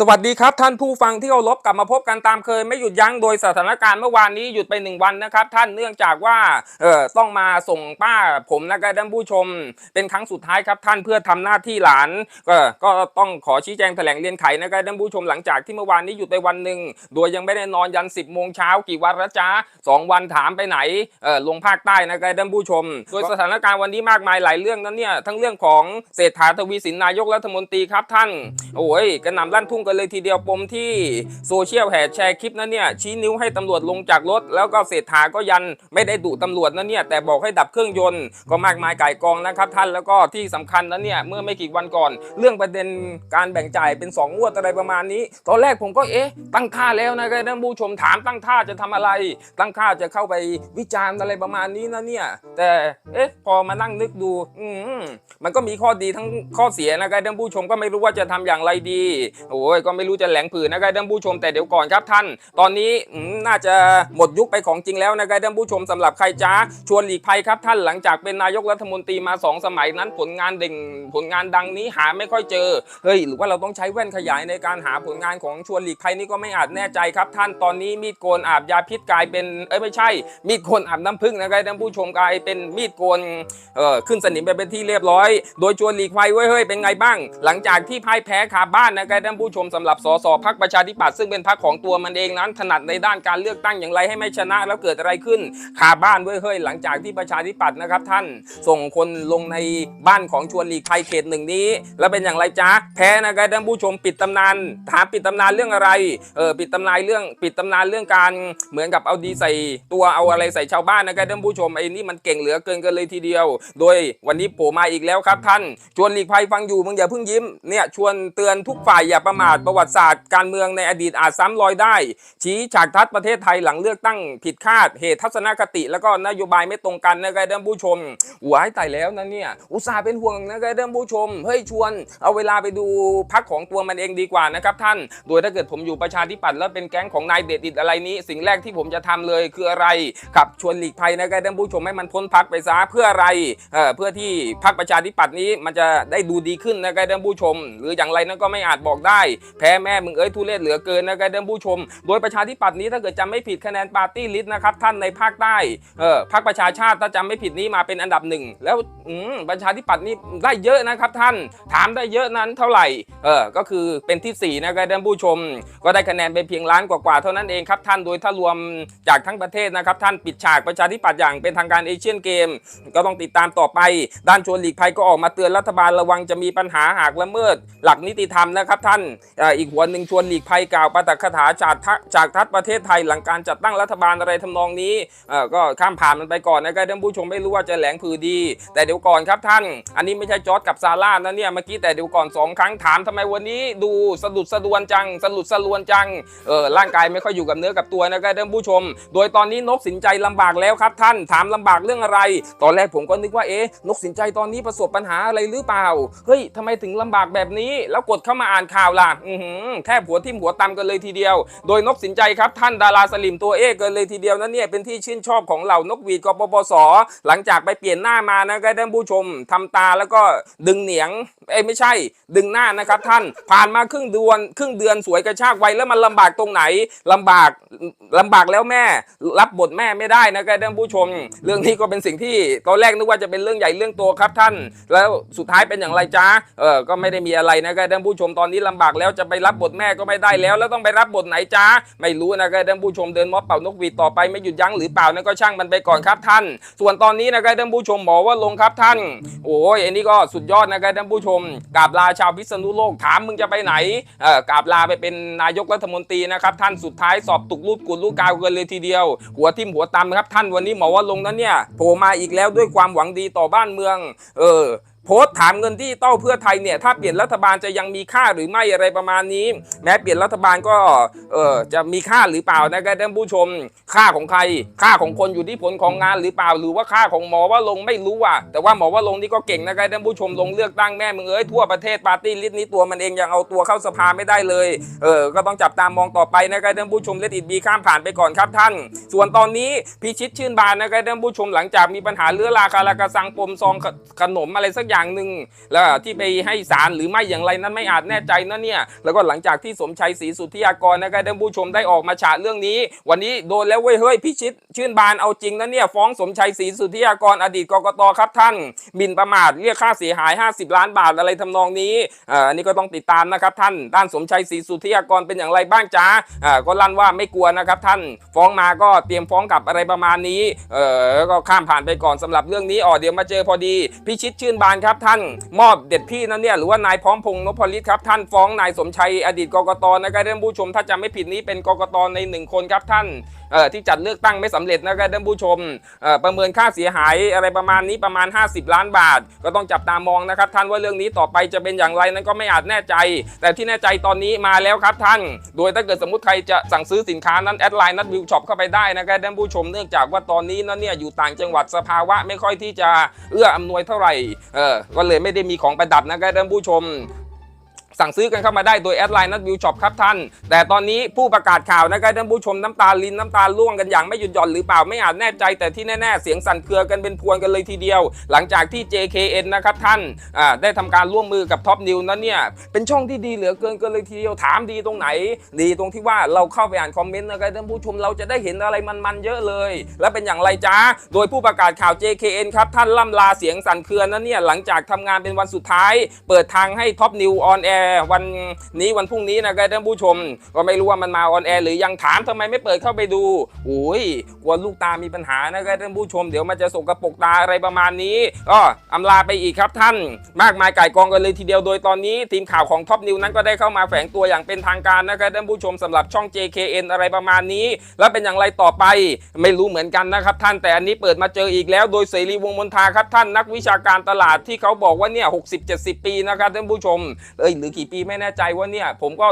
สวัสดีครับท่านผู้ฟังที่เคารพกลับมาพบกันตามเคย ไม่หยุดยั้งโดยสถานการณ์เมื่อวานนี้หยุดไปหนึ่งวันนะครับ ท่านเนื่องจากว่าเออต้องมาส่งป้าผมนะครับท่านผู้ชม เป็นครั้งสุดท้ายครับท่านเพื่อทำหน้าที่หลานก็ก็ต้องขอชี้แจงแถลงเรียนไขนะครับท่านผู้ชมหลังจากที่เมื่อวานนี้หยุดไปวันหนึ่งโดยยังไม่ได้นอนยัน 10บโมงเช้ากี่วันละจ้าสองวันถามไปไหนเออลงภาคใต้นะครับท่านผู้ชม โดยสถานการณ์วันนี้มากมายหลายเรื่องนั้นเนี่ยทั้งเรื่องของเศรษฐาทวีสินนายกรัฐมนตรีครับท่านโอ้ยกระนำลั่นทุ่งกันเลยทีเดียวปมที่โซเชียลแห่แชร์คลิปนั้นเนี่ยชี้นิ้วให้ตำรวจลงจากรถ แล้วก็เศรษฐาก็ยันไม่ได้ดุตำรวจนะเนี่ยแต่บอกให้ดับเครื่องยนต์ก็มากมายไก่ายกองนะครับท่านแล้วก็ที่สำคัญนั้นเนี่ยเมื่อไม่กี่วันก่อน เรื่องประเด็นการแบ่งจ่ายเป็น 2 งวดอะไรประมาณนี้ ตอนแรกผมก็เอ๊ะตั้งท่าแล้วนะครับท่านผู้ชมถามตั้งท่าจะทำอะไร ตั้งท่าจะเข้าไปวิจารณ์อะไรประมาณนี้นะเนี่ยแต่เอ๊ะพอมานั่งนึกดูอืมมันก็มีข้อดีทั้งข้อเสียนะครับท่านผู้ชมก็ไม่รู้ว่าจะทำอย่างไรดีโอ้ยก็ไม่รู้จะแหลงผืนนะครับท่านผู้ชมแต่เดี๋ยวก่อนครับท่าน ตอนนี้น่าจะหมดยุคไปของจริงแล้วนะครับท่านผู้ชมสำหรับใครจ้าชวนหลีกภัยครับท่านหลังจากเป็นนายกรัฐมนตรีมาสองสมัยนั้นผลงานเด่งผลงานดังนี้หาไม่ค่อยเจอเฮ้ยหรือว่าเราต้องใช้แว่นขยายในการหาผลงานของชวนหลีกภัยนี่ก็ไม่อาจแน่ใจครับท่านตอนนี้มีดโกนอาบยาพิษกลายเป็นเอ้ยไม่ใช่ มีดโกนอาบน้ำผึ้งนะครับท่านผู้ชมกลายเป็นมีดโกนเอ่อขึ้นสนิมไปเป็นที่เรียบร้อย โดยชวนหลีกภัยเว้ยเฮ้ยเป็นไงบ้าง หลังจากที่พ่ายแพ้คาบ้านนะครับท่านผู้ชชมสำหรับสสพักประชาธิปัตย์ซึ่งเป็นพักของตัวมันเองนั้นถนัดในด้านการเลือกตั้งอย่างไรให้ไม่ชนะแล้วเกิดอะไรขึ้นคาบ้านเว้ยเฮ้ยหลังจากที่ประชาธิปัตย์นะครับท่านส่งคนลงในบ้านของชวนหลีกภัยเขตหนึ่งนี้ แล้วเป็นอย่างไรจ๊ะแพ้นะครับท่านผู้ชมปิดตำนานถามปิดตำนานเรื่องอะไรเออปิดตำนานเรื่องปิดตำนานเรื่องการเหมือนกับเอาดีใส่ตัวเอาอะไรใส่ชาวบ้านนะครับท่านผู้ชมไอ้นี่มันเก่งเหลือเกินกันเลยทีเดียว โดยวันนี้โผล่มาอีกแล้วครับท่าน ชวนหลีกภัยฟังอยู่มึงอย่าเพิ่งยิ้มเนี่ยชวนเตือนทุกฝ่ายอย่าประมาทประวัติศาสตร์การเมืองในอดีตอาจซ้ำรอยได้ ชี้ฉากทัศน์ประเทศไทยหลังเลือกตั้งผิดคาด เหตุทัศนคติ แล้วก็นโยบายไม่ตรงกันนะครับท่านผู้ชมหัวให้ตายแล้วนะเนี่ยอุตส่าห์เป็นห่วงนะครับท่านผู้ชมเฮ้ยชวน เอาเวลาไปดูพักของตัวมันเองดีกว่านะครับท่าน โดยถ้าเกิดผมอยู่ประชาธิปัตย์แล้วเป็นแก๊งของนายเดชอิดอะไรนี้ สิ่งแรกที่ผมจะทำเลยคืออะไรขับชวนหลีกภัยนะครับท่านผู้ชมให้มันพ้นพักไปซะเพื่ออะไรเออเพื่อที่พักประชาธิปัตย์นี้มันจะได้ดูดีขึ้นนะครับท่านผู้ชม หรืออย่างไรนั้นก็ไม่อาจบอกได้แพ้แม่มึงเอ้ยทุเรศเหลือเกินนะครับท่านผู้ชม โดยประชาธิปัตย์นี้ถ้าเกิดจำไม่ผิดคะแนนปาร์ตี้ลิสต์นะครับท่านในภาคใต้เออพรรคประชาชาติถ้าจำไม่ผิดนี้มาเป็นอันดับหนึ่งแล้วอืมประชาธิปัตย์นี้ได้เยอะนะครับท่านถามได้เยอะนั้นเท่าไหร่เออก็คือเป็นที่สี่นะครับท่านผู้ชม ก็ได้คะแนนไปเพียงล้านกว่าๆเท่านั้นเองครับท่านโดยถ้ารวมจากทั้งประเทศนะครับท่านปิดฉากประชาธิปัตย์อย่างเป็นทางการเอเชียนเกม ก็ต้องติดตามต่อไป ด้านชวนหลีกภัยก็ออกมาเตือนรัฐบาลระวังจะมีปัญหาหากละเมิด หลักนิติธรรมนะครับท่านอีกหัวหนึ่งชวนหลีกภัยกล่าวปาฐกถาจากจากทัศประเทศไทยหลังการจัดตั้งรัฐบาลอะไรทำนองนี้ก็ข้ามผ่านมันไปก่อนนะครับท่านผู้ชมไม่รู้ว่าจะแหลงผือดี แต่เดี๋ยวก่อนครับท่าน อันนี้ไม่ใช่จอร์ดกับซาร่านะเนี่ยเมื่อกี้แต่เดี๋ยวก่อนสองครั้งถามทำไมวันนี้ดูสะดุดสะดวนจังสะดุดสะลวนจังเออร่างกายไม่ค่อยอยู่กับเนื้อกับตัวนะครับท่านผู้ชม โดยตอนนี้นกสินใจลำบากแล้วครับท่านถามลำบากเรื่องอะไร ตอนแรกผมก็นึกว่าเอ๊ะนกสินใจตอนนี้ประสบปัญหาอะไรหรือเปล่าเฮ้ยทำไมถึงลำบากแบบนี้ แล้วกดเข้ามาอ่านข่าวล่ะอือหือแทบหัวทิ่มหัวตำกันเลยทีเดียว โดยนกสินใจครับท่านดาราสลิมตัวเอกเกินเลยทีเดียวนั่นเนี่ยเป็นที่ชื่นชอบของเหล่านกหวีดกปปส หลังจากไปเปลี่ยนหน้ามานะครับท่านผู้ชมทำตาแล้วก็ดึงเหนียงเอ้ไม่ใช่ ดึงหน้านะครับท่านผ่านมาครึ่งเดือนครึ่งเดือนสวยกระชากไวแล้วมันลำบากตรงไหนลำบากลำบากแล้วแม่ รับบทแม่ไม่ได้นะครับท่านผู้ชม เรื่องนี้ก็เป็นสิ่งที่ตอนแรกนึกว่าจะเป็นเรื่องใหญ่เรื่องโตครับท่าน แล้วสุดท้ายเป็นอย่างไรจ้าเออก็ไม่ได้มีอะไรนะครับท่านผู้ชมตอนนี้ลำบากแล้วแล้วจะไปรับบทแม่ก็ไม่ได้แล้ว แล้วต้องไปรับบทไหนจ้าไม่รู้นะครับท่านผู้ชมเดินมอบเป่านกหวีดต่อไปไม่หยุดยั้งหรือเปล่านั่นก็ช่างมันไปก่อนครับท่าน ส่วนตอนนี้นะครับท่านผู้ชมบอกว่าลงครับท่าน โอ้ยอันนี้ก็สุดยอดนะครับท่านผู้ชมกราบลาชาวพิษณุโลกถามมึงจะไปไหนเออกราบลาไปเป็นนายกรัฐมนตรีนะครับท่านสุดท้ายสอบตกลูกกุดลูกกาวกันเลยทีเดียว หัวทิ่มหัวตำครับท่านวันนี้หมอว่าลงนั้นเนี่ยโผล่มาอีกแล้วด้วยความหวังดีต่อบ้านเมือง เออ โพสต์ถามเงินที่เต้าเพื่อไทยเนี่ยถ้าเปลี่ยนรัฐบาลจะยังมีค่าหรือไม่อะไรประมาณนี้ แม้เปลี่ยนรัฐบาลก็เออจะมีค่าหรือเปล่านะครับท่านผู้ชม ค่าของใคร ค่าของคนอยู่ที่ผลของงานหรือเปล่า หรือว่าค่าของหมอว่าลงไม่รู้อะแต่ว่าหมอว่าลงนี่ก็เก่งนะครับท่านผู้ชมลงเลือกตั้งแม่มึงเอ้ยทั่วประเทศปาร์ตี้ลิสต์นี้ตัวมันเองยังเอาตัวเข้าสภาไม่ได้เลยเออก็ต้องจับตามองต่อไปนะครับท่านผู้ชมเลดอิดบีข้ามผ่านไปก่อนครับท่าน ส่วนตอนนี้พิชิตชื่นบานนะครับท่านผู้ชมหลังจากมีปัญหาเรือราคาราคาซังปมซองขนมอะไรสักอย่างอย่างหนึ่งแล้วที่ไปให้สารหรือไม่อย่างไรนั้นไม่อาจแน่ใจนะเนี่ยแล้วก็หลังจากที่สมชัยศรีสุทธิยากรนะครับท่านผู้ชมได้ออกมาฉะเรื่องนี้ วันนี้โดนแล้วเว้ยเฮ้ยพิชิต ชื่นบานเอาจริงนะเนี่ยฟ้องสมชัยศรีสุทธิยากรอดีตกกตครับท่านหมิ่นประมาทเรียกค่าเสียหาย 50 ล้านบาทอะไรทำนองนี้อันนี้ก็ต้องติดตามนะครับท่านด้านสมชัยศรีสุทธิยากรเป็นอย่างไรบ้างจ้าอ่าก็ลั่นว่าไม่กลัวนะครับท่านฟ้องมาก็เตรียมฟ้องกลับอะไรประมาณนี้เออก็ข้ามผ่านไปก่อนสำหรับเรื่องนี้อ๋อเดี๋ยวมาเจอพอดี พิชิตชื่นบานครับท่านมอบเด็ดพี่นั่นเนี่ยหรือว่านายพร้อมพงษ์นพลิตครับท่านฟ้องนายสมชัยอดีตกกตนะครับท่านผู้ชม ถ้าจำไม่ผิดนี้เป็นกกตในหนึ่งคนครับท่านเอ่อที่จัดเลือกตั้งไม่สำเร็จนะครับท่านผู้ชมประเมินค่าเสียหายอะไรประมาณนี้ประมาณ 50 ล้านบาท ก็ต้องจับตามองนะครับท่านว่าเรื่องนี้ต่อไปจะเป็นอย่างไรนั้นก็ไม่อาจแน่ใจ แต่ที่แน่ใจตอนนี้มาแล้วครับท่าน โดยถ้าเกิดสมมติใครจะสั่งซื้อสินค้านั้นแอดไลน์นัดวิวช็อปเข้าไปได้นะครับท่านผู้ชมเนื่องจากว่าตอนนี้นั้นเนี่ยอยู่ต่างจังหวัดสภาวะไม่ค่อยที่จะเอื้ออำนวยเท่าไหร่เก็เลยไม่ได้มีของประดับนะครับท่านผู้ชม สั่งซื้อกันเข้ามาได้โดยแอดไลน์นัดวิวช็อปครับท่าน แต่ตอนนี้ผู้ประกาศข่าวนะครับท่านผู้ชมน้ำตาลินน้ำตาล่วงกันอย่างไม่หยุดหย่อนหรือเปล่าไม่อาจแน่ใจแต่ที่แน่ๆเสียงสั่นเครือกันเป็นพวนกันเลยทีเดียว หลังจากที่ JKN นะครับท่านได้ทำการร่วมมือกับท็อปนิวนั้นเนี่ยเป็นช่องที่ดีเหลือเกินกันเลยทีเดียวถามดีตรงไหน ดีตรงที่ว่าเราเข้าไปอ่านคอมเมนต์นะครับท่านผู้ชมเราจะได้เห็นอะไรมันๆเยอะเลย และเป็นอย่างไรจ้าโดยผู้ประกาศข่าว JKN ครับท่านล่ำลาเสียงสั่นเครือนั้นเนี่ยหลังจากทำงานเป็นวันสุดท้าย เปิดทางให้ท็อปนิวออนแอร์วันนี้วันพรุ่งนี้นะครับท่านผู้ชม ก็ไม่รู้ว่ามันมาออนแอร์หรือยังถามทำไมไม่เปิดเข้าไปดูโอ้ยกลัวลูกตามีปัญหานะครับท่านผู้ชมเดี๋ยวมันจะสกรปรกตาอะไรประมาณนี้ก็อำลาไปอีกครับท่าน มากมายไก่กองกันเลยทีเดียวโดยตอนนี้ ทีมข่าวของท็อปนิวนั้นก็ได้เข้ามาแฝงตัวอย่างเป็นทางการนะครับท่านผู้ชมสำหรับช่อง JKN อะไรประมาณนี้ แล้วเป็นอย่างไรต่อไป ไม่รู้เหมือนกันนะครับท่านแต่อันนี้เปิดมาเจออีกแล้วโดยเสรีวงมนทาครับท่านนักวิชาการตลาดที่เขาบอกว่าเนี่ย60-70ปีนะครับท่านผู้ชมเอ้ยหรือกี่ปีไม่แน่ใจว่าเนี่ยผมก็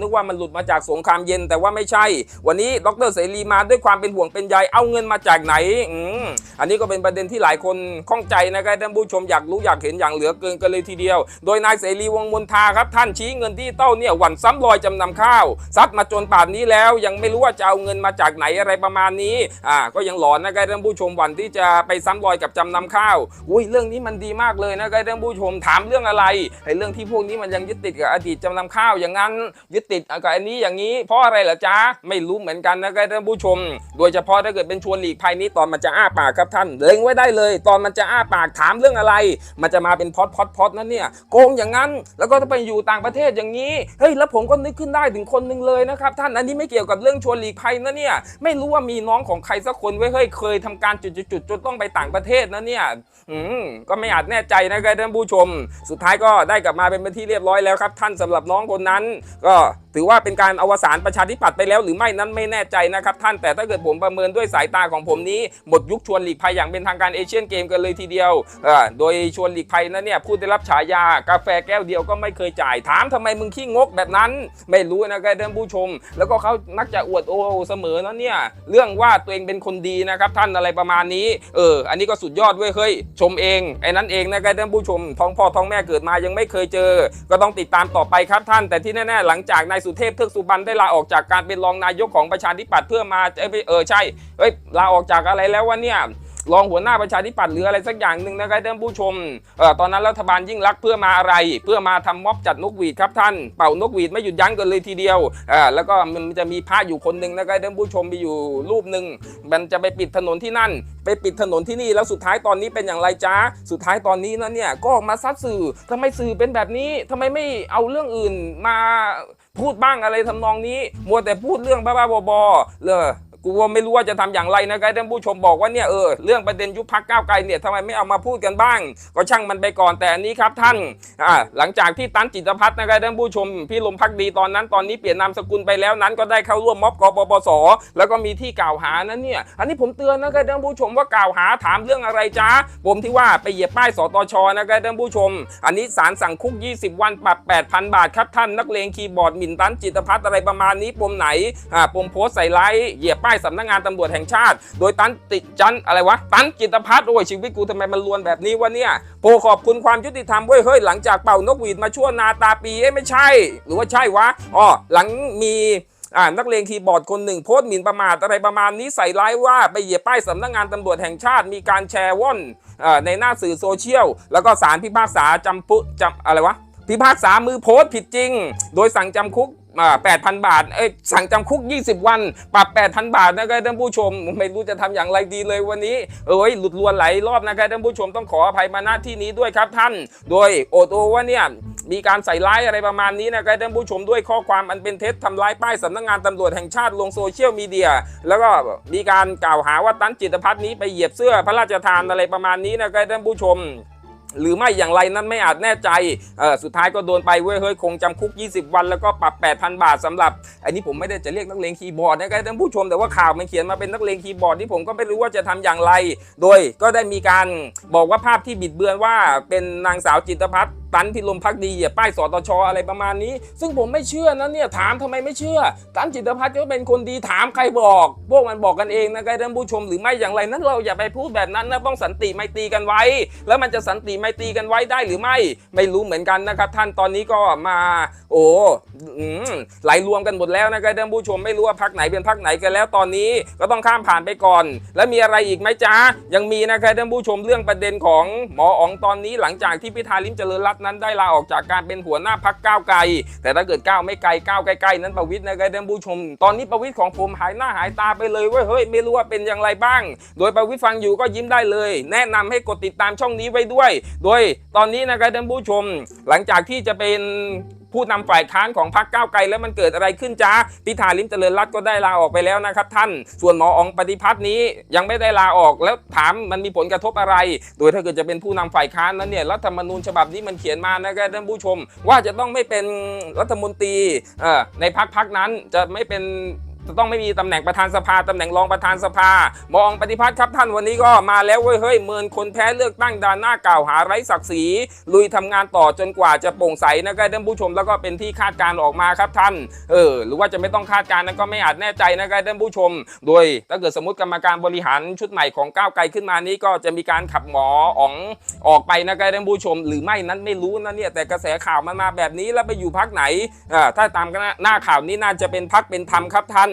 นึกว่ามันหลุดมาจากสงครามเย็นแต่ว่าไม่ใช่ วันนี้ดรเสรีมาด้วยความเป็นห่วงเป็นใยเอาเงินมาจากไหนอืมอันนี้ก็เป็นประเด็นที่หลายคนข้องใจนะครับท่านผู้ชมอยากรู้อยากเห็นอย่างเหลือเกินกันเลยทีเดียว โดยนายเสรีวงมนทาครับท่านชี้เงินที่เต้าเนี่ยหวันซ้ำรอยจำนำข้าวซัดมาจนป่านนี้แล้ว ยังไม่รู้ว่าจะเอาเงินมาจากไหนอะไรประมาณนี้อ่าก็ยังหลอนนะครับท่านผู้ชมหวันที่จะไปซ้ำรอยกับจำนำข้าวอุ้ยเรื่องนี้มันดีมากเลยนะครับท่านผู้ชมถามเรื่องอะไรไอ้เรื่องที่พวกนี้มันยังยึดติดกับอดีตจำนำข้าวอย่างนั้น ยึดติดกับอันนี้อย่างนี้เพราะอะไรเหรอจ๊ะไม่รู้เหมือนกันนะครับท่านผู้ชม โดยเฉพาะถ้าเกิดเป็นชวนหลีกภัยนี้ตอนมันจะอ้าปากครับท่านเล็งไว้ได้เลย ตอนมันจะอ้าปากถามเรื่องอะไร มันจะมาเป็นพอดพอดพอดนั่นเนี่ยโกงอย่างนั้นแล้วก็ต้องไปอยู่ต่างประเทศอย่างนี้เฮ้ยแล้วผมก็นึกขึ้นได้ถึงคนหนึ่งเลยนะครับท่านอันนี้ไม่เกี่ยวกับเรื่องชวนหลีกภัยนะเนี่ยไม่รู้ว่ามีน้องของใครสักคนไว้เฮ้ยเคยทำการจุดๆๆจนต้องไปต่างประเทศนะเนี่ยอืมก็ไม่อาจแน่ใจนะครับท่านผู้ชม สุดท้ายก็ได้กลับมาเป็นที่เรียบร้อยแล้วครับท่านสำหรับน้องคนนั้น ก็ถือว่าเป็นการอวสานประชาธิปัตย์ไปแล้วหรือไม่นั้นไม่แน่ใจนะครับท่านแต่ถ้าเกิดผมประเมินด้วยสายตาของผมนี้หมดยุคชวนหลีกภัยอย่างเป็นทางการเอเชียนเกมกันเลยทีเดียวโดยชวนหลีกภัยนั้นเนี่ยผู้ได้รับฉายากาแฟแก้วเดียวก็ไม่เคยจ่ายถามทำไมมึงขี้งกแบบนั้น ไม่รู้นะครับท่านผู้ชม แล้วก็เขามักจะอวดโอ้เสมอนะเนี่ยเรื่องว่าตัวเองเป็นคนดีนะครับท่านอะไรประมาณนี้เอออันนี้ก็สุดยอดเว้ยเฮ้ยชมเองไอ้นั้นเองนะครับท่านผู้ชมท้องพ่อท้องแม่เกิดมายังไม่เคยเจอ ก็ต้องติดตามต่อไปครับท่าน แต่ที่แน่ๆหลังจากนายสุเทพเทือกสุบรรณได้ลาออกจากการเป็นรองนายกของประชาธิปัตย์เพื่อมาเอ้ยเออใช่เอ้ยลาออกจากอะไรแล้ววะเนี่ย รองหัวหน้าประชาธิปัตย์หรืออะไรสักอย่างหนึ่งนะครับท่านผู้ชมเอ่อตอนนั้นรัฐบาลยิ่งรักเพื่อมาอะไร เพื่อมาทำม็อบจัดนกหวีดครับท่าน เป่านกหวีดไม่หยุดยั้งกันเลยทีเดียวเอ่อแล้วก็มันจะมีพระอยู่คนหนึ่งนะครับท่านผู้ชมมีอยู่รูปหนึ่งมันจะไปปิดถนนที่นั่น ไปปิดถนนที่นี่แล้วสุดท้ายตอนนี้เป็นอย่างไรจ้าสุดท้ายตอนนี้นะเนี่ยก็ออกมาซัดสื่อทำไมสื่อเป็นแบบนี้ทำไมไม่เอาเรื่องอื่นมาพูดบ้างอะไรทำนองนี้ มัวแต่พูดเรื่องบ้าๆบอๆเลย กูว่าไม่รู้ว่าจะทำอย่างไรนะครับท่านผู้ชมบอกว่าเนี่ยเออเรื่องประเด็นยุบพักก้าวไกลเนี่ยทำไมไม่เอามาพูดกันบ้าง ก็ช่างมันไปก่อนแต่อันนี้ครับท่านอ่าหลังจากที่ตันจิตพัฒน์นะครับท่านผู้ชมพี่ลมพักดีตอนนั้นตอนนี้เปลี่ยนนามสกุลไปแล้วนั้นก็ได้เข้าร่วมม็อบกปปสแล้วก็มีที่กล่าวหานั้นเนี่ยอันนี้ผมเตือนนะครับท่านผู้ชมว่ากล่าวหาถามเรื่องอะไรจ้าผมที่ว่าไปเหยียบป้ายสตชนะครับท่านผู้ชม อันนี้ศาลสั่งคุก 20 วันปรับ 8,000 บาทครับท่านนักเลงคีย์บอร์ดหมิ่นตันจิตพัฒน์อะไรประมาณนี้ปมไหนอ่าปมโพสต์ใส่ไลค์เหยียบป้ายสำนักงานตำรวจแห่งชาติ โดยตันติจันอะไรวะ ตันจิตพัฒน์โอ้ยชีวิตกูทำไมมันลวนแบบนี้วะเนี่ยโปขอบคุณความยุติธรรมเว้ยเฮ้ยหลังจากเป่านกหวีดมาชั่วนาตาปีเอ้ไม่ใช่ หรือว่าใช่วะอ๋อหลังมีอ่านักเลงคีย์บอร์ดคนหนึ่งโพสต์หมิ่นประมาทอะไรประมาณนี้ใส่ร้ายว่าไปเหยียบป้ายสำนักงานตำรวจแห่งชาติมีการแชร์ว่อนอ่ในหน้าสื่อโซเชียล แล้วก็สารพิพากษาจำปุจำอะไรวะพิพากษามือโพสต์ผิดจริง โดยสั่งจำคุก 8,000บาทเอ้ยสั่งจำคุก 20 วัน ปรับ8,000บาทนะครับท่านผู้ชม ไม่รู้จะทำอย่างไรดีเลยวันนี้ เอ้ยหลุดลวนหลายรอบนะครับท่านผู้ชมต้องขออภัยมาณที่นี้ด้วยครับท่าน โดยโอโตว่าเนี่ยมีการใส่ร้ายอะไรประมาณนี้นะครับท่านผู้ชมด้วยข้อความอันเป็นเท็จทำร้ายป้ายสำนักงานตำรวจแห่งชาติลงโซเชียลมีเดียแล้วก็มีการกล่าวหาว่าตั้นจิตพัฒน์นี้ไปเหยียบเสื้อพระราชทานอะไรประมาณนี้นะครับท่านผู้ชม หรือไม่อย่างไรนั้นไม่อาจแน่ใจสุดท้ายก็โดนไปเว้ยเฮ้ยคงจำคุก 20 วัน แล้วก็ปรับ 8,000 บาทสำหรับ อันนี้ผมไม่ได้จะเรียกนักเลงคีย์บอร์ดนะครับท่านผู้ชมแต่ว่าข่าวมันเขียนมาเป็นนักเลงคีย์บอร์ดที่ผมก็ไม่รู้ว่าจะทำอย่างไร โดยก็ได้มีการบอกว่าภาพที่บิดเบือนว่าเป็นนางสาวจิตพัฒน์ ตันพิลมพักดีเหยียบป้ายสตชอะไรประมาณนี้ ซึ่งผมไม่เชื่อนะเนี่ยถามทำไมไม่เชื่อ ตันจิตพัฒน์ก็เป็นคนดีถามใครบอก พวกมันบอกกันเองนะครับท่านผู้ชมหรือไม่อย่างไรนั้นเราอย่าไปพูดแบบนั้นนะต้องสันติไม่ตีกันไว้ แล้วมันจะสันติไม่ตีกันไว้ได้หรือไม่ ไม่รู้เหมือนกันนะครับ ท่านตอนนี้ก็มา โอ้ไหลรวมกันหมดแล้วนะครับท่านผู้ชมไม่รู้ว่าพักไหนเป็นพักไหนกันแล้วตอนนี้ก็ต้องข้ามผ่านไปก่อน แล้วมีอะไรอีกไหมจ๊ะยังมีนะครับท่านผู้ชมเรื่องประเด็นของหมออ๋องตอนนี้หลังจากที่พิธาลิมเจริญรัตน์นั้นได้ลาออกจากการเป็นหัวหน้าพักก้าวไกล แต่ถ้าเกิดก้าวไม่ไกลก้าวใกล้ๆนั้นประวิทยนะครับท่านผู้ชม ตอนนี้ประวิทยของผมหายหน้าหายตาไปเลยว้ยเฮ้ยไม่รู้ว่าเป็นอย่างไรบ้าง โดยประวิทยฟังอยู่ก็ยิ้มได้เลย แนะนำให้กดติดตามช่องนี้ไว้ด้วย โดยตอนนี้นะครับท่านผู้ชม หลังจากที่จะเป็น ผู้นำฝ่ายค้านของพรรคก้าวไกลแล้วมันเกิดอะไรขึ้นจ้าพิธาลิมเจริญรัตน์ก็ได้ลาออกไปแล้วนะครับท่าน ส่วนหมอองปฏิพัฒน์นี้ยังไม่ได้ลาออกแล้วถามมันมีผลกระทบอะไร โดยถ้าเกิดจะเป็นผู้นำฝ่ายค้านนั้นเนี่ยรัฐธรรมนูญฉบับนี้มันเขียนมานะครับท่านผู้ชม ว่าจะต้องไม่เป็นรัฐมนตรีในพรรคพรรคนั้นจะไม่เป็น จะต้องไม่มีตำแหน่งประธานสภาตำแหน่งรองประธานสภา มองปฏิพัฒน์ครับท่านวันนี้ก็มาแล้วเว้ยเฮ้ยเมินคนแพ้เลือกตั้งดานหน้ากล่าวหาไร้ศักดิ์ศรีลุยทำงานต่อจนกว่าจะโปร่งใสนะครับท่านผู้ชมแล้วก็เป็นที่คาดการณ์ออกมาครับท่านเออหรือว่าจะไม่ต้องคาดการณ์นั้นก็ไม่อาจแน่ใจนะครับท่านผู้ชม โดยถ้าเกิดสมมติกรรมการบริหารชุดใหม่ของก้าวไกลขึ้นมานี้ก็จะมีการขับหมออ๋องออกไปนะครับท่านผู้ชม หรือไม่นั้นไม่รู้นะเนี่ยแต่กระแสข่าวมันมาแบบนี้แล้วไปอยู่พักไหนอ่าถ้าตามหน้าข่าวนี้น่าจะเป็นพักเป็นธรรมครับท่าน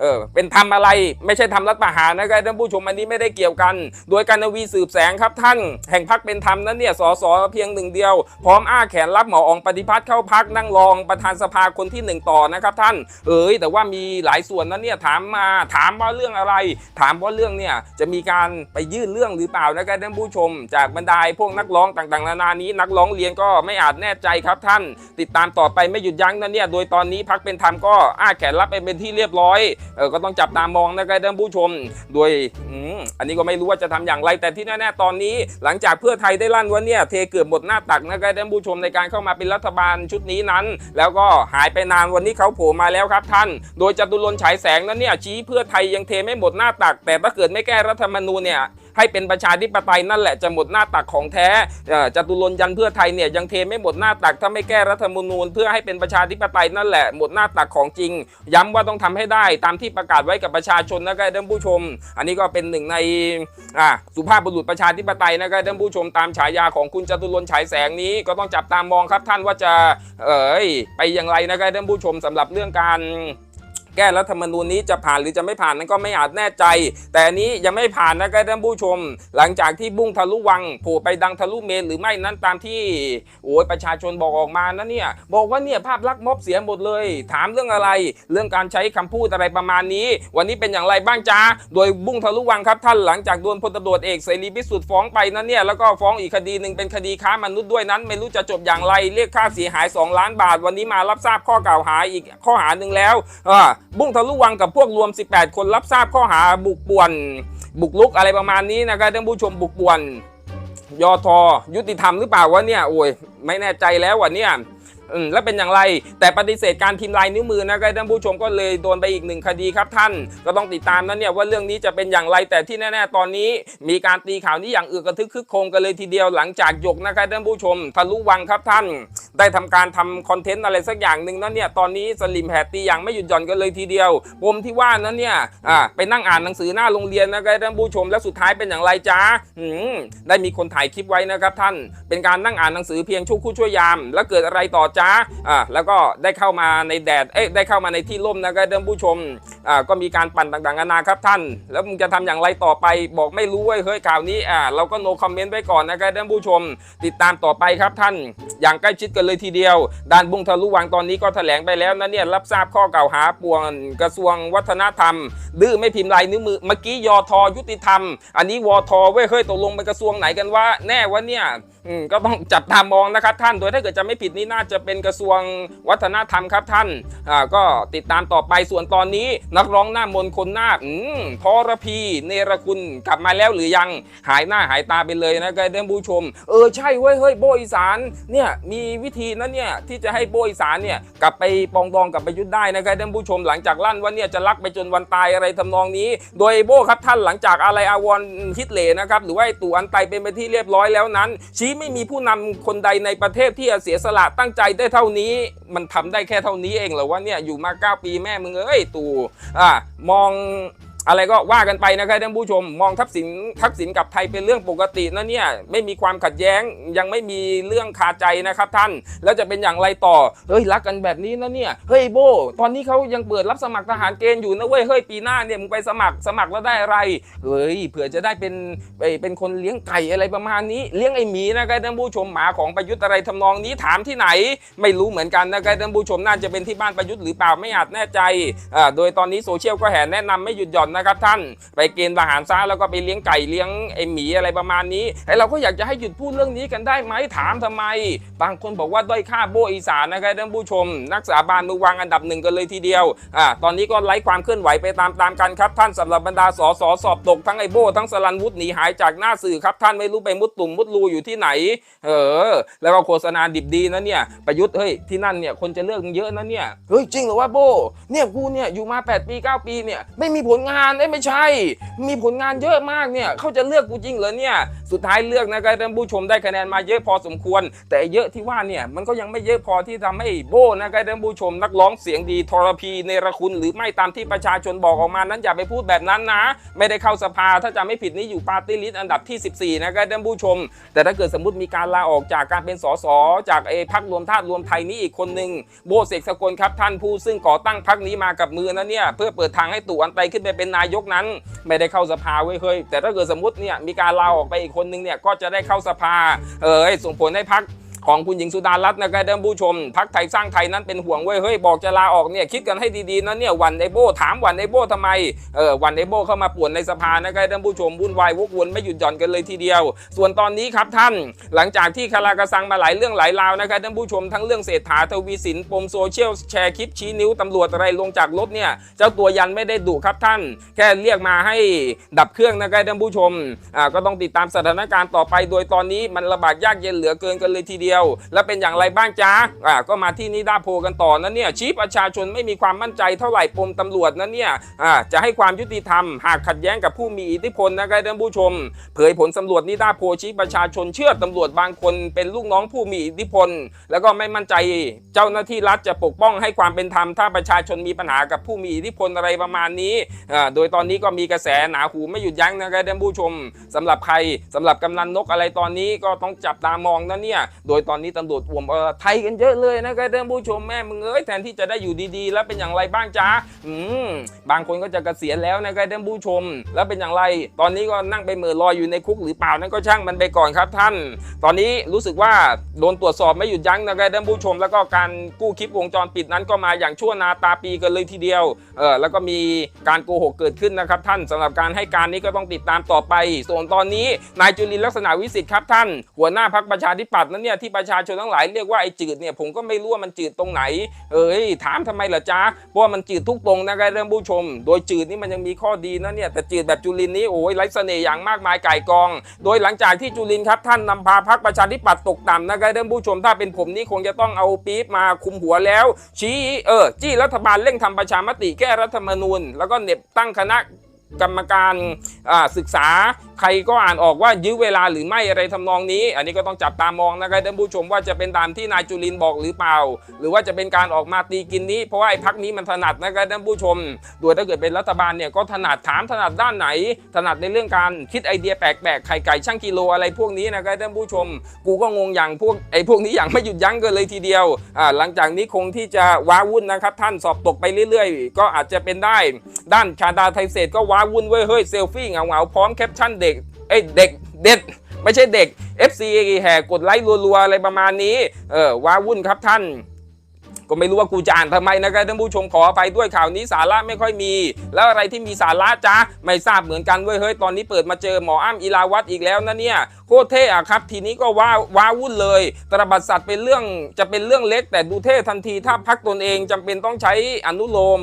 เออเป็นทำอะไรไม่ใช่ทำรัฐประหารนะครับท่านผู้ชมอันนี้ไม่ได้เกี่ยวกัน โดยการนวีสืบแสงครับท่าน แห่งพักเป็นธรรมนั้นเนี่ยสสเพียงหนึ่งเดียว พร้อมอ้าแขนรับหมออองปฏิพัฒน์เข้าพักนั่งรองประธานสภาคนที่หนึ่งต่อนะครับท่าน เอ้ยแต่ว่ามีหลายส่วนนั้นเนี่ยถามมาถามว่าเรื่องอะไร ถามว่าเรื่องเนี่ยจะมีการไปยื่นเรื่องหรือเปล่านะครับท่านผู้ชม จากบรรดาพวกนักร้องต่างๆ นานานี้ นักร้องเรียนก็ไม่อาจแน่ใจครับท่าน ติดตามต่อไปไม่หยุดยั้งนะเนี่ยโดยตอนนี้พักเป็นธรรมก็อ้าแขนรับไปเป็นที่เรียบร้อยก็ต้องจับตามองนะครับท่านผู้ชมโดยอืมอันนี้ก็ไม่รู้ว่าจะทำอย่างไร แต่ที่แน่ๆตอนนี้ หลังจากเพื่อไทยได้ลั่นว่าเนี่ยเทเกือบหมดหน้าตักนะครับท่านผู้ชมในการเข้ามาเป็นรัฐบาลชุดนี้นั้น แล้วก็หายไปนานวันนี้เขาโผล่มาแล้วครับท่าน โดยจตุรนฉายแสงนั้นเนี่ยชี้เพื่อไทยยังเทไม่หมดหน้าตัก แต่ถ้าเกิดไม่แก้รัฐธรรมนูญเนี่ย ให้เป็นประชาธิปไตยนั่นแหละจะหมดหน้าตักของแท้จตุรนยันเพื่อไทยเนี่ยยังเทไม่หมดหน้าตักถ้าไม่แก้รัฐธรรมนูญ เพื่อให้เป็นประชาธิปไตยนั่นแหละหมดหน้าตักของจริง ย้ำว่าต้องทำให้ได้ตามที่ประกาศไว้กับประชาชนนะครับท่านผู้ชม อันนี้ก็เป็นหนึ่งในสุภาพบุรุษประชาธิปไตยนะครับท่านผู้ชมตามฉายาของคุณจตุรนฉายแสงนี้ก็ต้องจับตามองครับท่านว่าจะเอยไปอย่างไรนะครับท่านผู้ชมสำหรับเรื่องการ แก้รัฐธรรมนูญนี้จะผ่านหรือจะไม่ผ่านนั้นก็ไม่อาจแน่ใจ แต่อันนี้ยังไม่ผ่านนะครับท่านผู้ชม หลังจากที่บุ้งทะลุวังโผล่ไปดังทะลุเมนหรือไม่นั้นตามที่โอ้ยประชาชนบอกออกมานะเนี่ยบอกว่าเนี่ยภาพลักษณ์ม็อบเสียหมดเลย ถามเรื่องอะไร เรื่องการใช้คำพูดอะไรประมาณนี้ วันนี้เป็นอย่างไรบ้างจ้าโดยบุ้งทะลุวังครับท่านหลังจากโดนพลตำรวจเอกเสรีพิสุทธิ์ฟ้องไปนั้นเนี่ยแล้วก็ฟ้องอีกคดีหนึ่งเป็นคดีค้ามนุษย์ด้วยนั้น ไม่รู้จะจบอย่างไรเรียกค่าเสียหาย 2 ล้านบาท วันนี้มารับทราบข้อกล่าวหาอีกข้อหาหนึ่งแล้วอ่า บุ้งทะลุวังกับพวกรวม 18 คนรับทราบข้อหาบุกป่วน บุกลุกอะไรประมาณนี้นะครับท่านผู้ชมบุกป่วนยอทอยุติธรรมหรือเปล่าวะเนี่ยโอ้ยไม่แน่ใจแล้ววะเนี่ย อืมแล้วเป็นอย่างไร แต่ปฏิเสธการพิมพ์ลายนิ้วมือนะครับท่านผู้ชมก็เลยโดนไปอีกหนึ่งคดีครับท่าน ก็ต้องติดตามนะเนี่ยว่าเรื่องนี้จะเป็นอย่างไรแต่ที่แน่ๆตอนนี้ มีการตีข่าวนี้อย่างอึกกระทึกคึกโครมกันเลยทีเดียวหลังจากหยกนะครับท่านผู้ชมทะลุวังครับท่าน ได้ทำการทำคอนเทนต์อะไรสักอย่างหนึ่งนั้นเนี่ยตอนนี้สลิมแผดตีอย่างไม่หยุดหย่อนกันเลยทีเดียวปมที่ว่านั้นเนี่ยอ่าไปนั่งอ่านหนังสือหน้าโรงเรียนนะครับท่านผู้ชม แล้วสุดท้ายเป็นอย่างไรจ้าอืมได้มีคนถ่ายคลิปไว้นะครับท่าน เป็นการนั่งอ่านหนังสือเพียงชั่วคู่ชั่วยาม แล้วเกิดอะไรต่อจะอ่าแล้วก็ได้เข้ามาในแดดเอ้ยได้เข้ามาในที่ร่มนะครับท่านผู้ชมอ่าก็มีการปั่นต่างๆนานาครับท่าน แล้วมึงจะทำอย่างไรต่อไปบอกไม่รู้เว้ยเฮ้ยข่าวนี้อ่าเราก็โนคอมเมนต์ไว้ก่อนนะครับท่านผู้ชม ติดตามต่อไปครับท่าน อย่างใกล้ชิดกันเลยทีเดียว ด้านบุงทะลุวังตอนนี้ก็แถลงไปแล้วนะเนี่ยรับทราบข้อกล่าวหาป่วนกระทรวงวัฒนธรรม ดื้อไม่พิมพ์ลายนิ้วมือเมื่อกี้ยอทอยุติธรรม อันนี้วอทอเว้ยเฮ้ยตกลงเป็นกระทรวงไหนกันวะแน่วะเนี่ยก็ต้องจับตามองนะครับท่าน โดยถ้าเกิดจะไม่ผิดนี่น่าจะเป็นกระทรวงวัฒนธรรมครับท่านก็ติดตามต่อไปส่วนตอนนี้นักร้องหน้ามนคนหน้าอืมพรพีเนรคุณกลับมาแล้วหรือยังหายหน้าหายตาไปเลยนะครับท่านผู้ชม เออใช่เว้ยเฮ้ยโบอีสานเนี่ยมีวิธีนะเนี่ยที่จะให้โบอีสานเนี่ยกลับไปปองดองกับประยุทธ์ได้นะครับท่านผู้ชมหลังจากลั่นว่าเนี่ยจะรักไปจนวันตายอะไรทำนองนี้ โดยโบครับท่านหลังจากอะไรอาวรณ์ฮิตเลนะครับหรือว่าตู่อันไตเป็นไปที่เรียบร้อยแล้วนั้น ชี้ไม่มีผู้นำคนใดในประเทศที่จะเสียสละตั้งใจได้เท่านี้ มันทำได้แค่เท่านี้เองเหรอว่าเนี่ยอยู่มา 9 ปีแม่มึงเอ้ยตู่อ่ามอง อะไรก็ว่ากันไปนะครับท่านผู้ชม มองทักษิณทักษิณกับไทยเป็นเรื่องปกตินะเนี่ยไม่มีความขัดแย้งยังไม่มีเรื่องคาใจนะครับท่าน แล้วจะเป็นอย่างไรต่อเฮ้ยรักกันแบบนี้นะเนี่ยเฮ้ยโบ ตอนนี้เขายังเปิดรับสมัครทหารเกณฑ์อยู่นะเว้ยเฮ้ยปีหน้าเนี่ยมึงไปสมัครสมัครแล้วได้อะไรเฮ้ยเผื่อจะได้เป็นไปเป็นคนเลี้ยงไก่อะไรประมาณนี้เลี้ยงไอหมีนะครับท่านผู้ชมหมาของประยุทธ์อะไรทำนองนี้ถามที่ไหน ไม่รู้เหมือนกันนะครับท่านผู้ชมน่าจะเป็นที่บ้านประยุทธ์หรือเปล่าไม่อาจแน่ใจอ่าโดยตอนนี้โซเชียลก็แห่แนะนำไม่หยุดหย่อนนะครับท่านไปเกณฑ์ทหารซะแล้วก็ไปเลี้ยงไก่เลี้ยงไอหมีอะไรประมาณนี้ไอเราก็อยากจะให้หยุดพูดเรื่องนี้กันได้ไหมถามทำไม บางคนบอกว่าด้อยค่าโบอีสานนะครับท่านผู้ชม นักสาบานมือวางอันดับหนึ่งกันเลยทีเดียวอ่าตอนนี้ก็ไล่ความเคลื่อนไหวไปตามๆกันครับท่านสำหรับบรรดาสอสสอบตกทั้งไอโบทั้งสลันวุฒิหนีหายจากหน้าสื่อครับท่านไม่รู้ไปมุดตุ่มมุดรูอยู่ที่ไหน เออ แล้วก็โฆษณาดิบดีนะเนี่ยประยุทธ์เฮ้ยที่นั่นเนี่ยคนจะเลือกเยอะนะเนี่ยเฮ้ยจริงเหรอวะโบเนี่ยกูเนี่ยอยู่มา 8 ปี 9 ปีเนี่ยไม่มีผลงานเอ้ยไม่ใช่ มีผลงานเยอะมากเนี่ยเขาจะเลือกกูจริงเหรอเนี่ยสุดท้ายเลือกนะครับท่านผู้ชมได้คะแนนมาเยอะพอสมควร แต่เยอะที่ว่าเนี่ยมันก็ยังไม่เยอะพอที่ทำให้โบนะครับท่านผู้ชมนักร้องเสียงดีทรพีเนรคุณหรือไม่ตามที่ประชาชนบอกออกมานั้นอย่าไปพูดแบบนั้นนะ ไม่ได้เข้าสภาถ้าจะไม่ผิดนี่อยู่ปาร์ตี้ลิสต์อันดับที่ 14 นะครับท่านผู้ชม แต่ถ้าเกิดสมมติมีการลาออกจากการเป็นสสจากเอพักรวมธาตุรวมไทยนี้อีกคนหนึ่งโบเสกสกลครับท่านผู้ซึ่งก่อตั้งพักนี้มากับมือนะเนี่ยเพื่อเปิดทางให้ตู่อันไตขึ้นไปเป็นนายกนั้นไม่ได้เข้าสภาเว้ยเฮ้ยแต่ถ้าเกิดสมมติเนี่ยมีการลาออกไปอีกคนหนึ่งเนี่ยก็จะได้เข้าสภาเออส่งผลให้พัก ของคุณหญิงสุดารัตน์นะครับท่านผู้ชมพักไทยสร้างไทยนั้นเป็นห่วงเว้ยเฮ้ยบอกจะลาออกเนี่ยคิดกันให้ดีๆนะเนี่ยวันไอโบถามวันไอโบทำไมเออวันไอโบเข้ามาป่วนในสภานะครับท่านผู้ชมวุ่นวายวกวนไม่หยุดหย่อนกันเลยทีเดียว ส่วนตอนนี้ครับท่านหลังจากที่คารากระซังมาหลายเรื่องหลายราวนะครับท่านผู้ชมทั้งเรื่องเศรษฐาทวีสินปมโซเชียลแชร์คลิปชี้นิ้วตำรวจอะไรลงจากรถเนี่ยเจ้าตัวยันไม่ได้ดุครับท่าน แค่เรียกมาให้ดับเครื่องนะครับท่านผู้ชมอ่าก็ต้องติดตามสถานการณ์ต่อไป โดยตอนนี้มันระบาดยากเย็นเหลือเกินกันเลยทีเดียวและเป็นอย่างไรบ้างจ๊ะอ่าก็มาที่นิดาโพกันต่อนะเนี่ยชี้ประชาชนไม่มีความมั่นใจเท่าไหร่ปมตำรวจนะเนี่ยอ่าจะให้ความยุติธรรม หากขัดแย้งกับผู้มีอิทธิพลนะครับท่านผู้ชม เผยผลสำรวจนิดาโพชี้ประชาชนเชื่อตำรวจบางคน เป็นลูกน้องผู้มีอิทธิพล แล้วก็ไม่มั่นใจ เจ้าหน้าที่รัฐจะปกป้องให้ความเป็นธรรมถ้าประชาชนมีปัญหากับผู้มีอิทธิพลอะไรประมาณนี้อ่าโดยตอนนี้ก็มีกระแสหนาหูไม่หยุดยั้งนะครับท่านผู้ชมสำหรับใครสำหรับกำนันนกอะไรตอนนี้ก็ต้องจับตามองนะเนี่ยโดยตอนนี้ตำรวจอ่วมเออไทยกันเยอะเลยนะครับท่านผู้ชมแม่มึงเอ้ยแทนที่จะได้อยู่ดีๆ แล้วเป็นอย่างไรบ้างจ๊ะอืมบางคนก็จะเกษียณแล้วนะครับท่านผู้ชม แล้วเป็นอย่างไร ตอนนี้ก็นั่งไปเหม่อลอยอยู่ในคุกหรือเปล่านั่นก็ช่างมันไปก่อนครับท่าน ตอนนี้รู้สึกว่าโดนตรวจสอบไม่หยุดยั้งนะครับท่านผู้ชม แล้วก็การกู้คลิปวงจรปิดนั้นก็มาอย่างชั่วนาตาปีกันเลยทีเดียวเออแล้วก็มีการโกหกเกิดขึ้นนะครับท่านสำหรับการให้การนี้ก็ต้องติดตามต่อไป ส่วนตอนนี้นายจุลินลักษณะวิสิทธิ์ครับท่าน หัวหน้าพักประชาธิปัตย์นั้นเนี่ยที่ประชาชนทั้งหลายเรียกว่าไอ้จืดเนี่ยผมก็ไม่รู้ว่ามันจืดตรงไหน เอ้ยถามทำไมล่ะจ๊ะเพราะว่ามันจืดทุกตรงนะครับท่านผู้ชม โดยจืดนี่มันยังมีข้อดีนะเนี่ยแต่จืดแบบจุลินนี้โอ้ยไร้เสน่ห์อย่างมากมายไก่กอง โดยหลังจากที่จุลินครับท่านนำพาพักประชาธิปัตย์ตกต่ำนะครับท่านผู้ชมถ้าเป็นผมนี่คงจะต้องเอาปี๊บมาคุมหัวแล้ว ชี้เออจี้รัฐบาลเร่งทำประชามติแก้รัฐธรรมนูญ แล้วก็เน็บตั้งคณะกรรมการศึกษา ใครก็อ่านออกว่ายื้อเวลาหรือไม่อะไรทำนองนี้ อันนี้ก็ต้องจับตามองนะครับท่านผู้ชมว่าจะเป็นตามที่นายจุลินบอกหรือเปล่า หรือว่าจะเป็นการออกมาตีกินนี้ เพราะว่าไอ้พักนี้มันถนัดนะครับท่านผู้ชมโดยถ้าเกิดเป็นรัฐบาลเนี่ยก็ถนัดถามถนัดด้านไหน ถนัดในเรื่องการคิดไอเดียแปลกๆไข่ไก่ช่างกิโลอะไรพวกนี้นะครับท่านผู้ชม กูก็งงอย่างพวกไอ้พวกนี้อย่างไม่หยุดยั้งกันเลยทีเดียวอ่าหลังจากนี้คงที่จะว้าวุ่นนะครับท่านสอบตกไปเรื่อย ๆ ก็อาจจะเป็นได้ ด้านชาดาไทยเศรษฐก็ว้าวุ่นเว้ยเฮ้ยเซลฟี่เหงาๆพร้อมแคปชั่นเด็ก เอ้ยเด็กเด็ดไม่ใช่เด็ก FC แห่กดไลค์รัวๆอะไรประมาณนี้ เออว้าวุ่นครับท่าน ก็ไม่รู้ว่ากูจะอ่านทำไมนะครับท่านผู้ชมขออภัยด้วยข่าวนี้สาระไม่ค่อยมี แล้วอะไรที่มีสาระจ๊ะไม่ทราบเหมือนกันเว้ยเฮ้ยตอนนี้เปิดมาเจอหมออ้ำอีลาวัตอีกแล้วนะเนี่ยโคตรเท่อะครับทีนี้ก็ว้าว้าวุ่นเลยตระบัดสัตว์เป็นเรื่องจะเป็นเรื่องเล็ก แต่ดูเท่ทันทีถ้าพักตนเองจำเป็นต้องใช้อนุโลม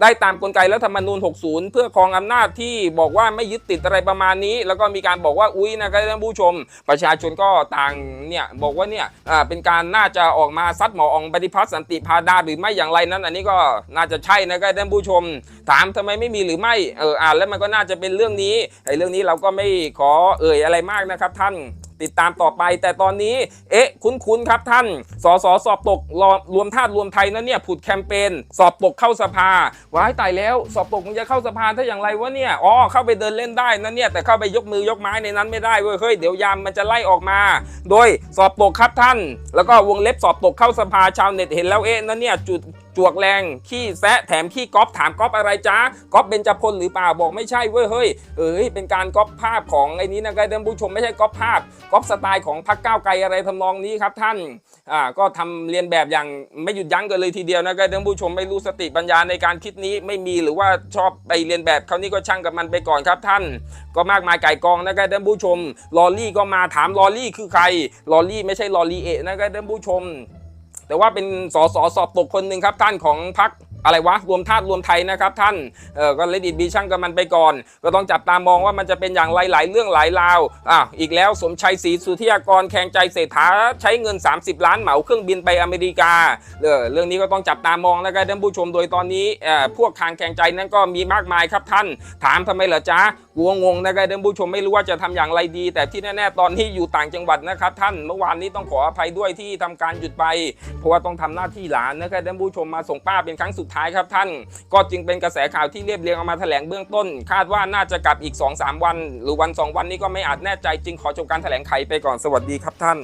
ได้ตามกลไกรัฐธรรมนูญ 60 เพื่อครองอำนาจที่บอกว่าไม่ยึดติดอะไรประมาณนี้ แล้วก็มีการบอกว่าอุ้ยนะครับท่านผู้ชม ประชาชนก็ต่างเนี่ยบอกว่าเนี่ยเป็นการน่าจะออกมาซัดหมออองปฏิพัฒน์สันติพาดาหรือไม่อย่างไรนั้น อันนี้ก็น่าจะใช่นะครับท่านผู้ชม ถามทำไมไม่มีหรือไม่เอออ่านแล้วมันก็น่าจะเป็นเรื่องนี้ไอ้เรื่องนี้เราก็ไม่ขอเอ่ยอะไรมากนะครับท่าน ติดตามต่อไป แต่ตอนนี้เอ๊ะคุ้นๆครับท่าน สสสอบตกรรวมธาตุรวมไทยนะเนี่ยผุดแคมเปญสอบตกเข้าสภาว้ายตายแล้ว สอบตกมึงจะเข้าสภาถ้าอย่างไรวะเนี่ยอ๋อเข้าไปเดินเล่นได้นะเนี่ยแต่เข้าไปยกมือยกไม้ในนั้นไม่ได้เว้ยเฮ้ยเดี๋ยวยามมันจะไล่ออกมา โดยสอบตกครับท่าน แล้วก็วงเล็บสอบตกเข้าสภาชาวเน็ตเห็นแล้วเอ๊ะนะเนี่ยจุด จวกแรง ขี้แซะแถมขี้ก๊อปถามก๊อปอะไรจ้าก๊อปเบญจพลหรือเปล่าบอกไม่ใช่เว้ยเฮ้ยเอ้ยเป็นการก๊อปภาพของไอ้นี้นะครับท่านผู้ชมไม่ใช่ก๊อปภาพก๊อปสไตล์ของพรรคก้าวไกลอะไรทำนองนี้ครับท่านอ่าก็ทำเรียนแบบอย่างไม่หยุดยั้งกันเลยทีเดียวนะครับท่านผู้ชมไม่รู้สติปัญญาในการคิดนี้ไม่มีหรือว่าชอบไปเรียนแบบเขานี่ก็ช่างกับมันไปก่อนครับท่าน ก็มากมายไก่กองนะครับท่านผู้ชมลอรี่ก็มาถามลอรี่คือใครลอรี่ไม่ใช่ลอรี่เอะนะครับท่านผู้ชม แต่ว่าเป็นสสสอบตกคนหนึ่งครับท่านของพักอะไรวะรวมธาตุรวมไทยนะครับท่านเออก็เลดิตบีช่างกับมันไปก่อน ก็ต้องจับตามองว่ามันจะเป็นอย่างไรหลายเรื่องหลายราวอะอีกแล้วสมชัยศรีสุธิยากรแข่งใจเศรษฐาใช้เงิน 30 ล้านเหมาเครื่องบินไปอเมริกาเออเรื่องนี้ก็ต้องจับตามองนะครับท่านผู้ชมโดยตอนนี้เอ่อพวกคางแข่งใจนั้นก็มีมากมายครับท่าน ถามทำไมเหรอจ๊ะ กลัวงงนะครับท่านผู้ชมไม่รู้ว่าจะทำอย่างไรดี แต่ที่แน่ๆตอนนี้อยู่ต่างจังหวัดนะครับ ท่านเมื่อวานนี้ต้องขออภัยด้วยที่ทำการหยุดไป เพราะว่าต้องทำหน้าที่หลานนะครับท่านผู้ชมมาส่งป้าเป็นครั้งสุดท้ายครับท่าน ก็จึงเป็นกระแสข่าวที่เรียบเรียงเอามาแถลงเบื้องต้น คาดว่าน่าจะกลับอีก 2-3 วัน หรือวัน 2 วันนี้ก็ไม่อาจแน่ใจจึงขอจบการแถลงไขไปก่อนสวัสดีครับท่าน